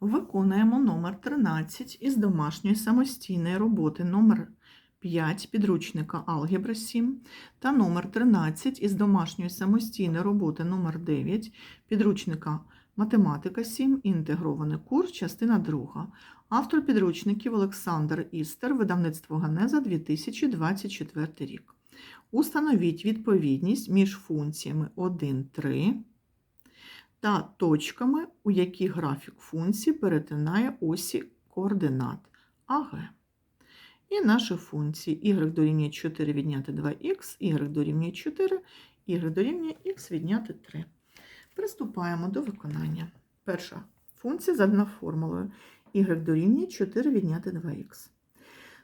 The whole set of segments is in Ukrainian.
Виконуємо номер 13 із домашньої самостійної роботи номер 5 підручника Алгебра 7 та номер 13 із домашньої самостійної роботи номер 9 підручника Математика 7, інтегрований курс, частина 2. Автор підручників Олександр Істер, видавництво Ганеза 2024 рік. Установіть відповідність між функціями 1, 3 та точками, у які графік функції перетинає осі координат АГ. І наші функції y дорівнює 4 відняти 2х, y дорівнює 4, y дорівнює х відняти 3. Приступаємо до виконання. Перша функція задана формулою y дорівнює 4 відняти 2х.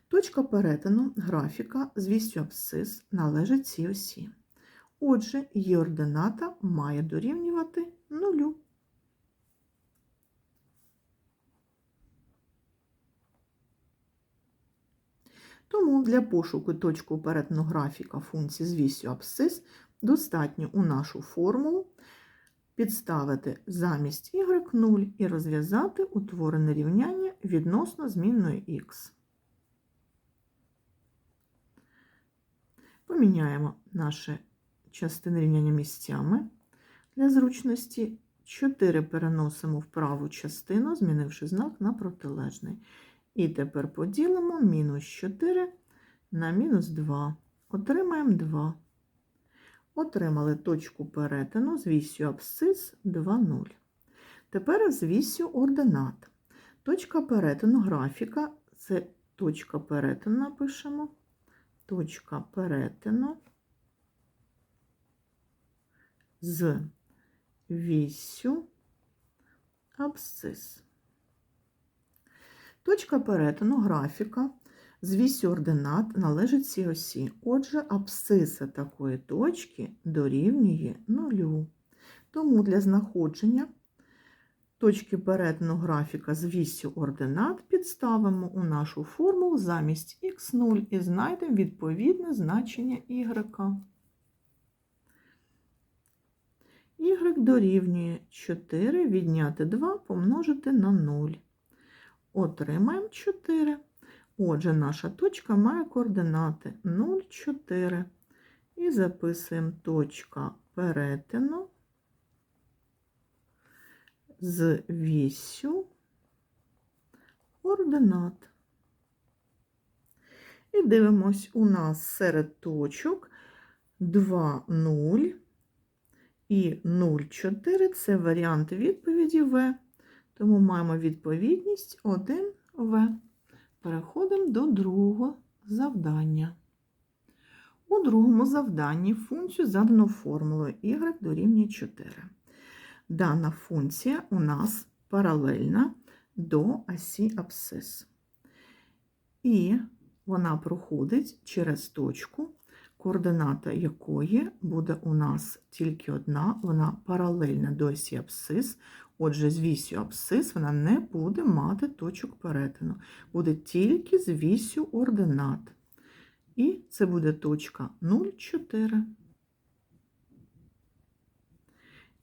Точка перетину графіка з вісю абсцис належить цій осі. Отже, її ордината має дорівнювати нулю. Тому для пошуку точку перетину графіка функції з вісю абсцис достатньо у нашу формулу підставити замість y 0 і розв'язати утворене рівняння відносно змінної х. Поміняємо наші частини рівняння місцями. Для зручності 4 переносимо в праву частину, змінивши знак на протилежний. І тепер поділимо мінус 4 на мінус 2. Отримаємо 2. Отримали точку перетину з вісю абсцис 2, 0. Тепер з вісю ординат. Точка перетину графіка це точка перетину напишемо. Точка перетину з вісю абсцис. Точка перетину графіка з вісю ординат належить цій осі. Отже, абсциса такої точки дорівнює нулю. Тому для знаходження точки перетину графіка з вісю ординат підставимо у нашу формулу замість х0 і знайдемо відповідне значення y. y дорівнює 4 відняти 2 помножити на 0. Отримаємо 4. Отже, наша точка має координати 0, 4. І записуємо точка перетину з вісю координат. І дивимось, у нас серед точок 2, 0 і 0, 4 – це варіант відповіді В. Тому маємо відповідність 1 В. Переходимо до другого завдання. У другому завданні функцію задано формулою y дорівнює 4. Дана функція у нас паралельна до осі абсцис. І вона проходить через точку, координата якої буде у нас тільки одна, вона паралельна до осі абсцис. Отже, з вісю абсцис вона не буде мати точок перетину, буде тільки з вісю ординат. І це буде точка 0,4.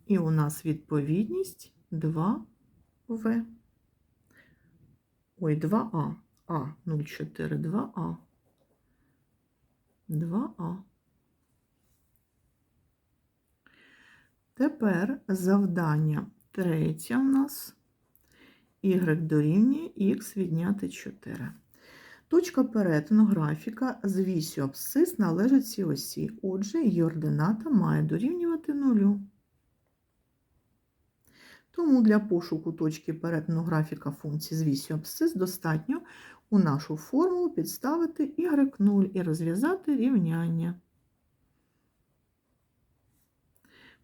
І у нас відповідність 2В. Ой, 2А. А, 0,4, 2А. 2А. Тепер завдання третє у нас y дорівнює х відняти 4. Точка перетину графіка з вісю абсцис належить цій осі. Отже, її ордината має дорівнювати нулю. Тому для пошуку точки перетину графіка функції з вісю абсцис достатньо у нашу формулу підставити y0 і розв'язати рівняння.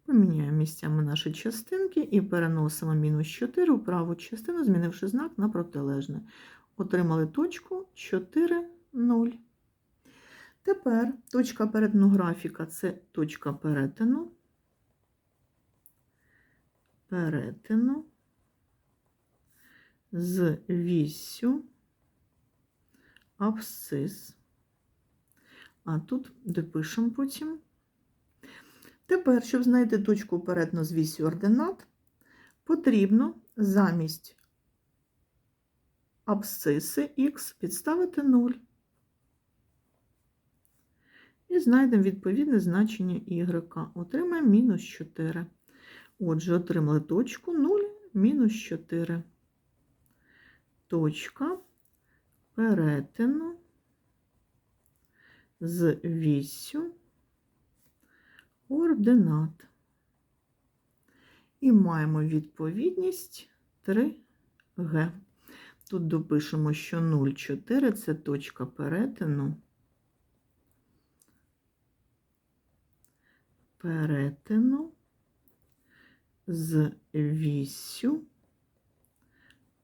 Поміняємо місцями наші частинки і переносимо мінус 4 у праву частину, змінивши знак на протилежне. Отримали точку 4, 0. Тепер точка перетину графіка це точка перетину. Перетину з вісю абсцис. А тут допишемо потім. Тепер, щоб знайти точку перетину з вісю ординат, потрібно замість абсциси х підставити 0. І знайдемо відповідне значення y. Отримаємо мінус 4. Отже, отримали точку 0, мінус 4. Точка перетину з вісю ординат. І маємо відповідність 3Г. Тут допишемо, що 0,4 це точка перетину. Перетину з вісю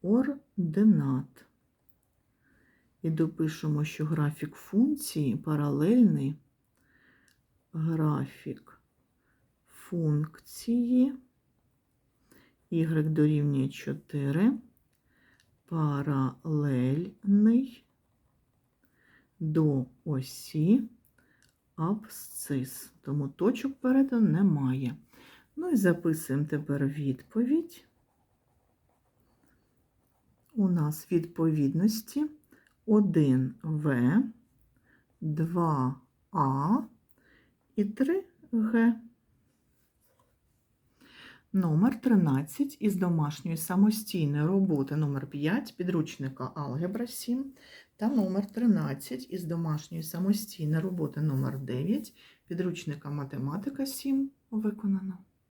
ординат. І допишемо, що графік функції паралельний графік функції y дорівнює 4 паралельний до осі абсцис. Тому точок перетину немає. Ну і записуємо тепер відповідь. У нас відповідності 1В, 2А і 3Г. Номер 13 із домашньої самостійної роботи номер 5 підручника Алгебра 7 та номер 13 із домашньої самостійної роботи номер 9 підручника Математика 7 виконано.